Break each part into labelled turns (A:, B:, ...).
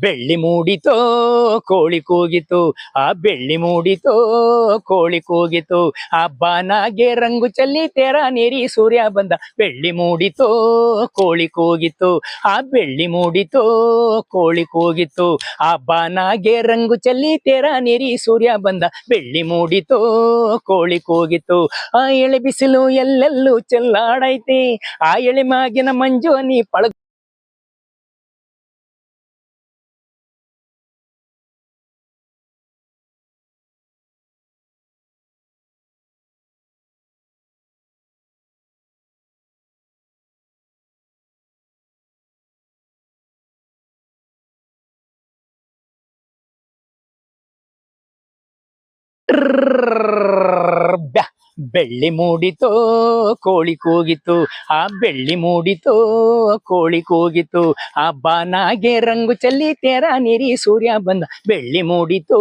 A: ಬೆಳ್ಳಿ ಮೂಡಿತೋ, ಕೋಳಿ ಕೂಗಿತು. ಆ ಬೆಳ್ಳಿ ಮೂಡಿತೋ, ಕೋಳಿ ಕೂಗಿತು. ಆ ಬಾನಾಗೆ ರಂಗು ಚಲ್ಲಿ ತೆರ ನೀರಿ ಸೂರ್ಯ ಬಂದ. ಬೆಳ್ಳಿ ಮೂಡಿತೋ, ಕೋಳಿ ಕೂಗಿತು. ಆ ಬೆಳ್ಳಿ ಮೂಡಿತೋ, ಕೋಳಿ ಕೂಗಿತು. ಆ ಬಾನಾಗೆ ರಂಗು ಚಲ್ಲಿ ತೆರ ನೀರಿ ಸೂರ್ಯ ಬಂದ. ಬೆಳ್ಳಿ ಮೂಡಿತೋ, ಕೋಳಿ ಕೂಗಿತು. ಆ ಎಳೆ ಬಿಸಿಲು ಎಲ್ಲೆಲ್ಲೂ ಚೆಲ್ಲಾಡೈತಿ. ಆ ಎಳೆ ಮಾಗಿನ ಮಂಜು ನೀ ಪಳ Rrrr. ಬೆಳ್ಳಿ ಮೂಡಿತೋ, ಕೋಳಿ ಕೂಗಿತು. ಆ ಬೆಳ್ಳಿ ಮೂಡಿತೋ, ಕೋಳಿ ಕೂಗಿತು. ಆ ಬಾನಾಗೆ ರಂಗು ಚಲ್ಲಿ ತೆರ ನೀರಿ ಸೂರ್ಯ ಬಂದ. ಬೆಳ್ಳಿ ಮೂಡಿತೋ,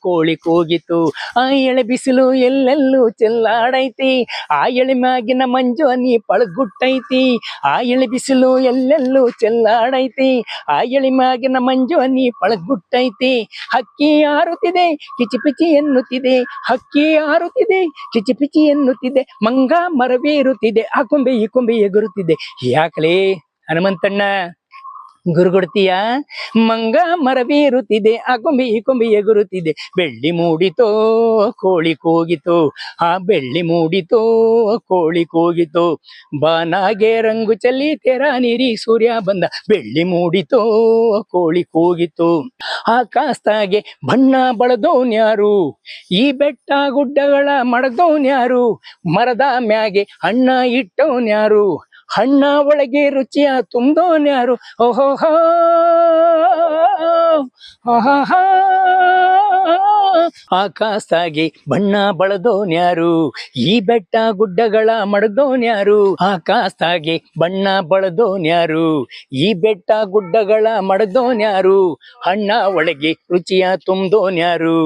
A: ಕೋಳಿ ಕೂಗಿತು. ಆ ಎಳೆ ಬಿಸಿಲು ಎಲ್ಲೆಲ್ಲೂ ಚೆಲ್ಲಾಡೈತಿ. ಆ ಎಳೆ ಮ್ಯಾಗಿನ ಮಂಜು ನೀ ಪಳಗುಟ್ಟೈತಿ. ಆ ಎಳೆ ಬಿಸಿಲು ಎಲ್ಲೆಲ್ಲೂ ಚೆಲ್ಲಾಡೈತಿ. ಆ ಎಳೆ ಮ್ಯಾಗಿನ ಮಂಜು ನೀ ಪಳಗುಟ್ಟೈತಿ. ಹಕ್ಕಿ ಹಾರುತ್ತಿದೆ ಕಿಚಿಪಿಚಿ ಎನ್ನುತ್ತಿದೆ. ಹಕ್ಕಿ ಹಾರುತ್ತಿದೆ ಕಿಚಿಪಿಚಿ ಎನ್ನುತ್ತಿದೆ ಮಂಗ ಮರವೇರುತ್ತಿದೆ ಆ ಕೊಂಬೆ ಈ ಕೊಂಬೆ ಎಗುರುತ್ತಿದೆ. ಯಾಕಲೇ ಹನುಮಂತಣ್ಣ. ಗುರುಗುಡ್ತೀಯ? ಮಂಗ ಮರವೇರುತ್ತಿದೆ ಆ ಕೊಂಬಿ ಈ ಕೊಂಬೆ ಎಗುರುತ್ತಿದೆ. ಬೆಳ್ಳಿ ಮೂಡಿತೋ, ಕೋಳಿ ಕೂಗಿತು, ಆ ಬೆಳ್ಳಿ ಮೂಡಿತೋ, ಕೋಳಿ ಕೂಗಿತು. ಬಾನಾಗೆ ರಂಗು ಚಲ್ಲಿ ತೆರ ನೀರಿ ಸೂರ್ಯ ಬಂದ, ಬೆಳ್ಳಿ ಮೂಡಿತೋ, ಕೋಳಿ ಕೂಗಿತು. ಕಾಸ್ತಾಗೆ ಬಣ್ಣ ಬಳದೋನ್ಯಾರು ಈ ಬೆಟ್ಟ ಗುಡ್ಡಗಳ ಮಡದೋನ್ಯಾರು ಮರದ ಮ್ಯಾಗೆ ಅಣ್ಣ ಇಟ್ಟೋನ್ಯಾರು ಹಣ್ಣ ಒಳಗೆ ರುಚಿಯ ತುಂಬೋನ್ಯಾರು ಓಹೋ ಆಕಾಶಾಗಿ ಬಣ್ಣ ಬಳದೋನ್ಯಾರು ಈ ಬೆಟ್ಟ ಗುಡ್ಡಗಳ ಮಡದೋನ್ಯಾರು ಆಕಾಶಾಗಿ ಬಣ್ಣ ಬಳದೋನ್ಯಾರು ಈ ಬೆಟ್ಟ ಗುಡ್ಡಗಳ ಮಡದೋನ್ಯಾರು ಹಣ್ಣ ಒಳಗೆ ರುಚಿಯ ತುಂಬ್ದೋನ್ಯಾರು